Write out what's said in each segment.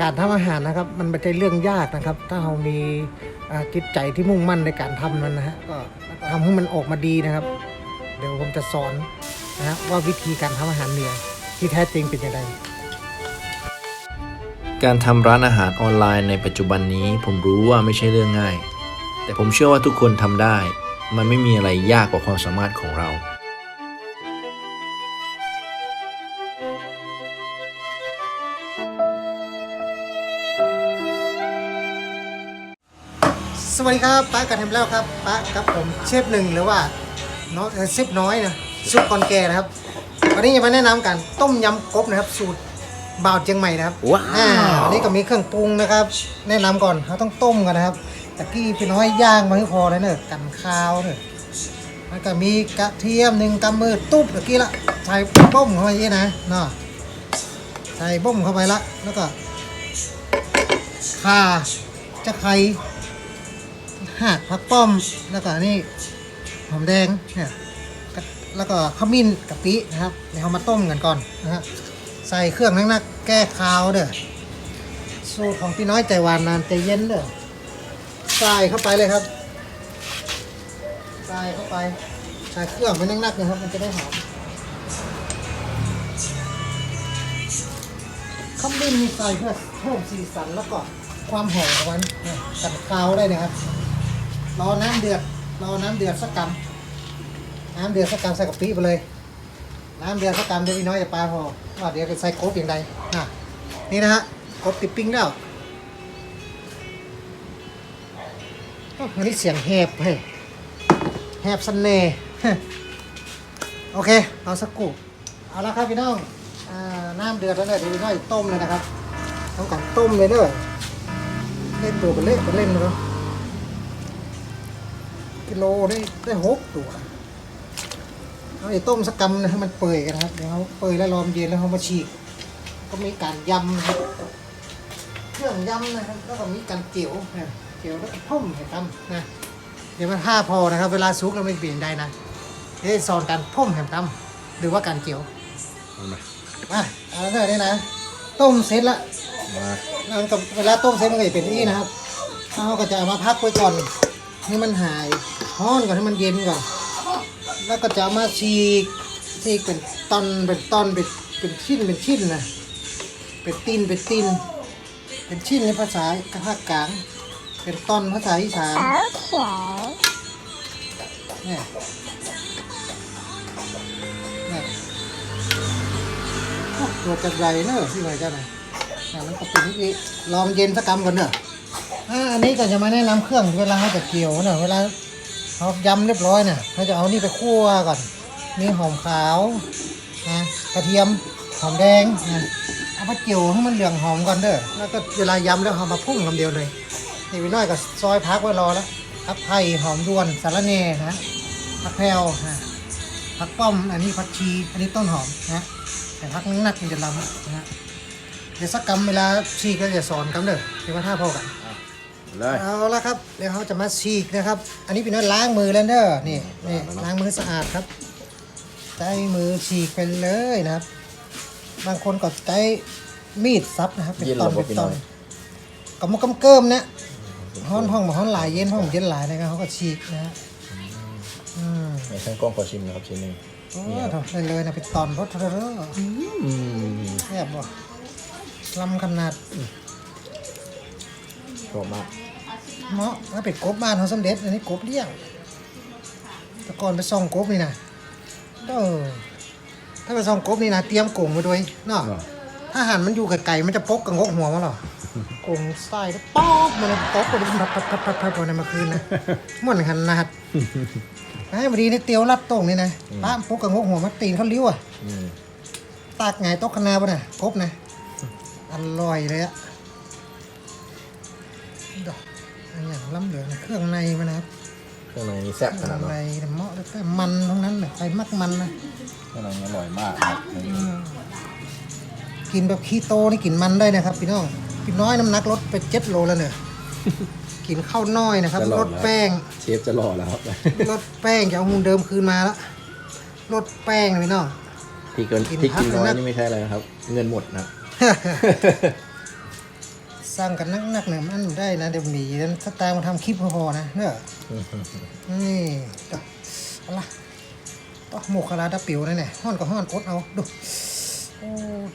การทำอาหารนะครับ มันไม่ใช่เรื่องยากนะครับ ถ้าเรามีจิตใจที่มุ่งมั่นในการทำมันนะฮะก็ทำให้มันออกมาดีนะครับ เดี๋ยวผมจะสอนนะฮะว่าวิธีการทำอาหารเหนือที่แท้จริงเป็นยังไงการทำร้านอาหารออนไลน์ในปัจจุบันนี้ผมรู้ว่าไม่ใช่เรื่องง่าย แต่ผมเชื่อว่าทุกคนทำได้ มันไม่มีอะไรยากกว่าความสามารถของเรา สวัสดีครับป้ากันทำแล้วครับป้าครับผมเชฟหนึ่งหรือว่าน้อยเอ่อเชฟน้อยนะซุปกอนแกนะครับวันนี้จะมาแนะนำกันต้มยำกบนะครับ สูตรบ่าวเชียงใหม่นะครับว้าวอ่อันนี้ก็มีเครื่องปรุงนะครับ แนะนำก่อนเราต้องต้มกันนะครับตะกี้พี่น้อยย่างมาให้พอเลยเนอะกันข้าวเนอะมันก็มีกระเทียมหนึ่งกำมือตุ๊บตะกี้ละใส่บ้มเข้าไปนี่นะเนาะใส่บ้มเข้าไปละแล้วก็ ข่าจะไคร้หากผักป้อมแล้วก็นี่หอมแดงเนี่ยแล้วก็ขมิ้นกะปินะครับเดี๋ยวเรามาต้มกันก่อนนะฮะใส่เครื่องนักนักๆแก้คาวเด้อสูตรของพี่น้อยใจหวานนานใจเย็นเด้อใส่เข้าไปเลยครับใส่เข้าไปใส่เครื่องไปนักนักๆนะครับ มันจะได้หอม ขมิ้นมีใส่เพื่อเพิ่มสีสันแล้วก็ความหอมของมันกันคาวได้นะครับ รอน้ำเดือด รอน้ำเดือดสักกำน้ำเดือดสักกำใส่กะปิไปเลย น้ำเดือดสักกำเดี๋ยวพี่น้อยจะปลาพอว่าเดี๋ยวใส่กบอย่างไรนะนี่นะฮะกบติดปิ้งแล้วอันนี้เสียงแหบเฮ้ยแหบสันเน่โอเค เอาสักกูเอาละครับพี่น้อง น้ำเดือดแล้วเนี่ยเดี๋ยวน้อยต้มเลยนะครับต้องการต้มเลยเด้อเล่นตัวเป็นเล่นเป็นเล่นเลยกิโลได้ได้หกตัวเอาไอ้ต้มสักกำนะให้มันเปื่อยกันนะครับเดี๋ยวเขาเปื่อยแล้วรอมเย็นแล้วเขามาฉีก ก็มีการยำนะครับเครื่องยำนะครับแล้วก็มีการเกี่ยวนะเกี่ยวแล้วก็พุ่มให้ทำนะเดี๋ยวมันห้าพอนะครับ เวลาซุกเราไม่เปลี่ยนได้นะเดี๋ยวสอนการพุ่มแหมทำหรือว่าการเกี่ยวมา เอาแล้วนี่นะ ต้มเสร็จละมาแล้วกับเวลาต้มเสร็จมันก็จะเป็นอย่างนี้นะครับเราก็จะเอามาพักไว้ก่อนให้มันหายร้อนก่อนให้มันเย็นก่อนแล้วก็จะเอามาฉีกฉีกเป็นตอนเป็นตอนเป็นเป็นชิ้นเป็นชิ้นนะเป็นตีนเป็นตีนเป็นชิ้นในภาษาภาคกลาง เป็นตอนภาษาอีสานเนี่ยเนี่ย ตัวจัดใหญ่เนอะที่ไหนเจ้าหน่อยอะมันก็เป็นนิดนี้ลองเย็นสักกำก่อนเนอะอันนี้ก็จะมาแนะนำเครื่องเวลาเขาจะเกี่ยวเนอะเวลาเขายำเรียบร้อยเนี่ยเขาจะเอานี่ไปคั่วก่อนมีหอมขาวนะกระเทียมหอมแดงนะเอาไปเกี่ยวให้มันเหลืองหอมก่อนเด้อแล้วก็เวลายำแล้วเอามาพุ่งคำเดียวเลยนี่พี่น้อยก็ซอยพักไว้รอแล้วพักไผ่หอมด้วนสาระแหน่นะผักแพรวนะผักป้อมอันนี้ผักชี อันนี้ต้นหอมนะ แต่พักนักๆมันจะลำนะเดี๋ยวสักกรรมเวลาฉีกก็จะสอนกันเด้อเดี๋ยวว่าท่าพอกันเลยเอาละครับเดี๋ยวเขาจะมาฉีกนะครับ อันนี้เป็นน้อยล้างมือแล้วเด้อนี่นี่ล้างมือสะอาดครับใช้มือฉีกไปเลยนะครับ บางคนก็ใช้มีดซับนะครับเป็นตอนเป็นตอนกำมกำเกิมนะห้อนห้องมาห้อนหลายเย็นห้องเย็นหลายนะครับเขาก็ฉีกนะฮะอืมในช่างกล้องขอชิมนะครับชิ้นหนึ่ง โอ้ทำได้เลยนะเป็นตอนรถเทอร์อืมแซ่บบ่ลำขนาดชอบมากเหมาะถ้าเป็นกบบ้านเขาสำเร็จอันนี้กบเลี้ยงแต่ก่อนไปส่องกบนี่นะเออถ้าไปส่องกบนี่นะเตรียมกงมาด้วยเนาะถ้าหันมันอยู่ไกลๆมันจะปกกับงกหัวมันหรอกงใส่แล้วป๊อกมันเลยป๊อกมันพับพับพับพับพับในเมื่อคืนนะม่วนขนาด ไอ้พอดีนี่เตียวรัดตรงนี่นะป้าปกกับงกหัวมันตีนเขาเลี้ยวอะอืมตากไงโต๊ะคณะป่ะน่ะกบนะอร่อยเลยอะดอกอันอย่างล้ำเหลืองนะเครื่องในมันนะครับเครื่องในนี่แซ่บเคขรื่นาอดงนั้นในเนี่ยเหมาะแล้วแต่มันทั้งนั้นเลยใครมักมันนะเครื่องในนี่อร่อยมากครับอืมกินแบบคีโตนี่กินมันได้นะครับ พี่น้องพี่น้อยน้ำหนักลดไปเจ็ดโลแล้วเนี่ย กินข้าวน้อยนะครับลดแป้ง เชฟจะรอแล้วครับ ลดแป้งจะเอามูลเดิมคืนมาแล้วลดแป้งนะพี่น้อง ที่เกินกินที่กินพักน้อยนะ นี่ไม่ใช่อะไรนะครับ เงินหมดนะครับสร้างกันนักๆเนี่ยมันได้นะเดี๋ยวหนีนั้นสไตล์มาทำคลิปพอๆนะเนอะนี่ก็เอาละต้องหมกคาราดับปิวนั่นแหละห้อนก็ห้อนอดเอาดูโอ้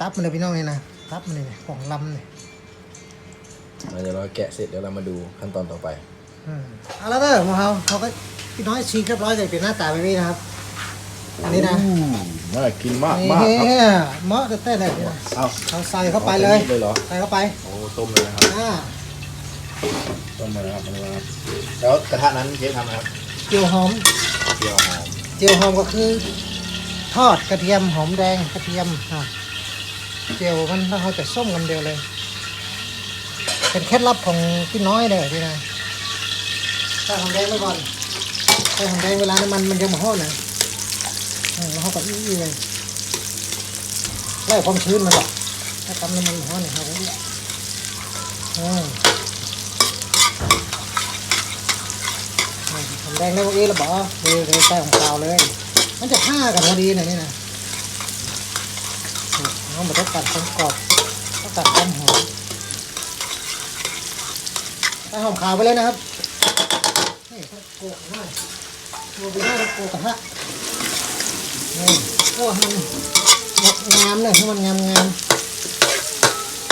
ตับมันเลยพี่น้องนี่นะตับมันเลยของลำเนี่ย เดี๋ยวเราแกะเสร็จเดี๋ยวเรามาดูขั้นตอนต่อไปอืมเอาละเด้อหมอเขาเขาก็พี่น้อยชีกเรียบร้อยเลยเป็นหน้าตาแบบนี้นะครับ อันนี้นะน่ากินมากนี่มากครับเหมาะเต้ๆเลยนี่นะเอาเอาใส่เข้าไปเลยเลยเหรอใส่เข้าไปโอ้ต้มเลยนะครับอ่าต้มเลยนะครับอันนี้นะครับแล้วกระทะนั้นเชฟทำนะครับเจียวหอมเจียวหอมเจียวหอมก็คือ ทอดกระเทียมหอมแดงกระเทียมอะเจียวมันถ้าเขาจะส้มกันเดียวเลย เป็นเคล็ดลับของพี่น้อยเลยพี่นะใส่หอมแดงไว้ก่อนใส่หอมแดงเวลาน้ำมันมันจะมาห้อนนะอืมแล้วเขาอี้เลยไล่ความชื้นมันหรอกถ้าทำน้ำมันห้อนเนี่ยเขาก็อี้อืมหอมแดงได้พวกนี้แล้วบอกเลยเลยใส่ของเปล่าเลย มันจะผ้ากันพอดีนะนี่นะน้องมันต้องตัดความกรอบต้องตัดความหอมใส่ หอมขาวไปเลยนะครับนี่ต้องโกะหน่อยโกะไปหน้าโกะกระทะนี่โกะให้มันงามเลยให้มันงามงาม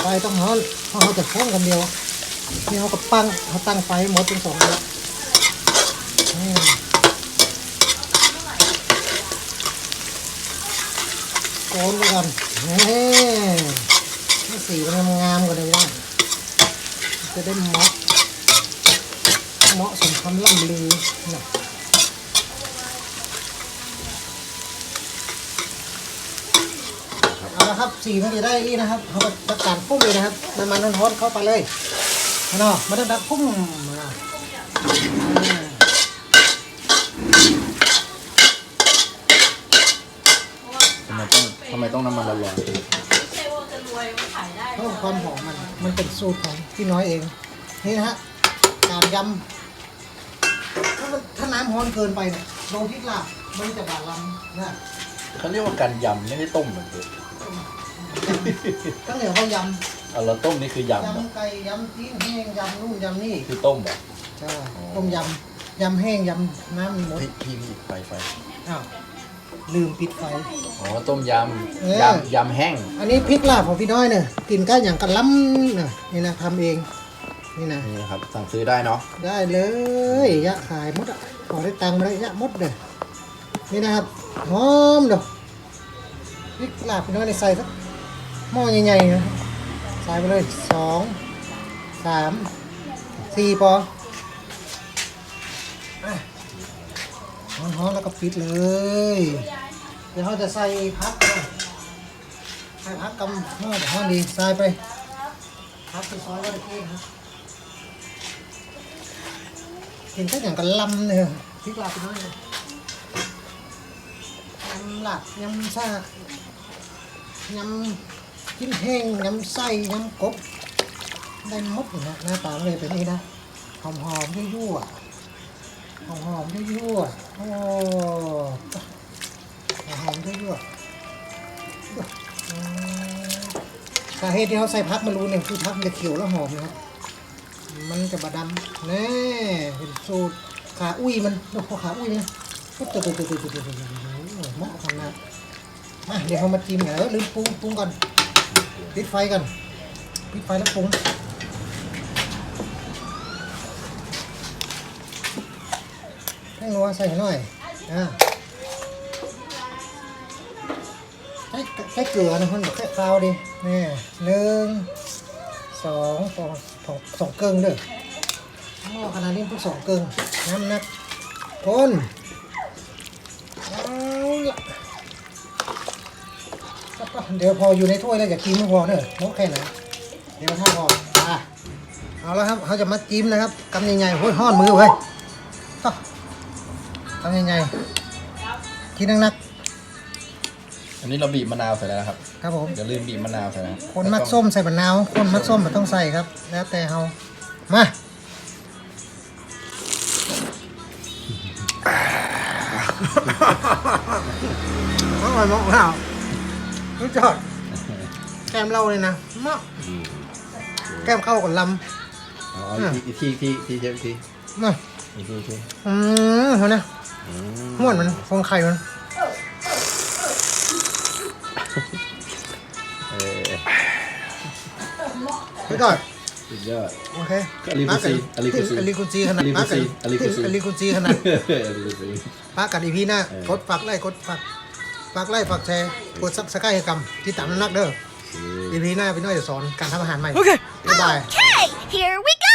ไฟต้องร้อนเพราเขาจะพ่นกันเดียวนี่เขาก็ปั้งเขาตั้งไฟหมดเป็นสองแล้วนี่โกนไปก่อนนี่ให้สีมันงามกว่าเดิมนะจะได้หมาะเหมาะสม คำล่ำลือนะเอาละครับสีมันจะได้นี่นะครับเขาก็จัดการพุ่มเลยนะครับน้ำมันร้อนๆเข้าไปเลยเอาเนาะมันจะดับพุ่มมาอ่าทำไมต้องทำไมต้องน้ำมันร้อนไม่ใช่ว่าจะรวยมันขายได้เพิ่มความหอมมัน มันเป็นสูตรของพี่น้อยเอง นี่นะฮะการยำถ้า มันถ้าน้ำร้อนเกินไปเนี่ยโดนพริกลาบมันจะบาดลำนะๆเขาเรียกว่าการยำไม่ได้ต้มเหมือนเดิมตั้งแต่ว่ายเอาเราต้มนี่คือยำำเหรอยำไก่ยำตีนแห้งยำนู่นยำนี่คือต้มเหรอใช่ต้มยำยำแห้งยำน้ำหมดพี่พี่พี่ไฟไฟอ้าวลืมปิดไฟอ๋อต้มยเออำยำยำแห้ง อันนี้พริกลาบของพี่น้อยเนี่ยกินก็อย่างกันล้ำนะนี่นะทำเอง นี่นะนี่นะครับ สั่งซื้อได้เนาะได้เลยยะขายหมดอะขอได้ตังค์มาได้ยะหมดเลยนี่นะครับหอมเด้อพริกลาบพี่น้อยในใส่สักหม้อใหญ่ๆนะใส่ไปเลยสองสามสี่ปออะหอมๆแล้วก็ปิดเลย เดี๋ยวเขาจะใส่พักนะใส่พักกำหม้อแต่ห้อนดีใส่ไปพักที่ซอยไว้ตะกี้นะครับ เห็นก็อย่างกับลำเนี่ยพริกลาบไปน้อยยำหลักยำซายำจิ้นแห้งยำไส้ยำกบ ได้มดอยู่นะหน้าตาเลยเป็นนี่นะหอมหอมยั่วๆหอมหอมยั่วๆโอ้หอมหอมยั่วๆอืมสาเหตุที่เขาใส่พักมารูเนี่ยคือพักมันจะเขียวแล้วหอมนะครับ มันจะบะดำแน่เห็นสูตรขาอุ้ยมันดูขาอุ้ยมันปุ๊บตัวตัวตัวตัวตัวตัวเหมาะกันนะมาเดี๋ยวเรามาจิ้มเดี๋ยวลืมปรุงปรุงก่อนปิดไฟก่อนปิดไฟแล้วปรุงแป้งนัวใส่หน่อยอ่าใช้ใช้เกลือนะคนบอกแค่คราวดินี่หนึ่ง สองสองสองสองเกิงเด้อหม้อขนาดนี้เพิ่งสองเกิงน้ำนักคนเดี๋ยวพออยู่ในถ้วยแล้วจะกินไม่พอเนอะมกแค่ไหนเดี๋ยวถ้าพออะเอาแล้วครับเขาจะมาจิ้มนะครับกำใหญ่ๆโอ้ยห้อนมือเว้ยต่อกำใหญ่ๆกินนัก อันนี้เราบีบมะนาวใส่แล้วนะครับๆครับผมอย่าลืมบีบมะนาวใส่นะคนมักส้มใส่มะนาวคนมักส้มมันต้องใส่ครับ แล้วแต่เฮามาอร่อยมากเปล่ารู้จักแกมเราเลยนะมากโอ้แก้มเข้ากับลเอาเอาอีกทีอีกทีอีกทีอีกทีอีกทีำนะอีกทีอีกทีอืมเห็นไหมอืมม้วนมันฟองไข่มัน ไปก่อนสุดยอด โอเคก็อลิกุซีอลิกุซีอลิกุซีขนาดอลิกุซีอลิกุซีอลิกุซีขนาดอลิกุซีปากัดอีพีหน้าเออกดฝากไลค์กดฝากฝากไลค์ฝากแชร์กดซับสไครต์ให้กรรมที่ตามน้ำหนักเด้ออีพีหน้าพี่น้อยจะสอนการทำอาหารใหม่โอเคบ๊ายบาย Okay, here we go.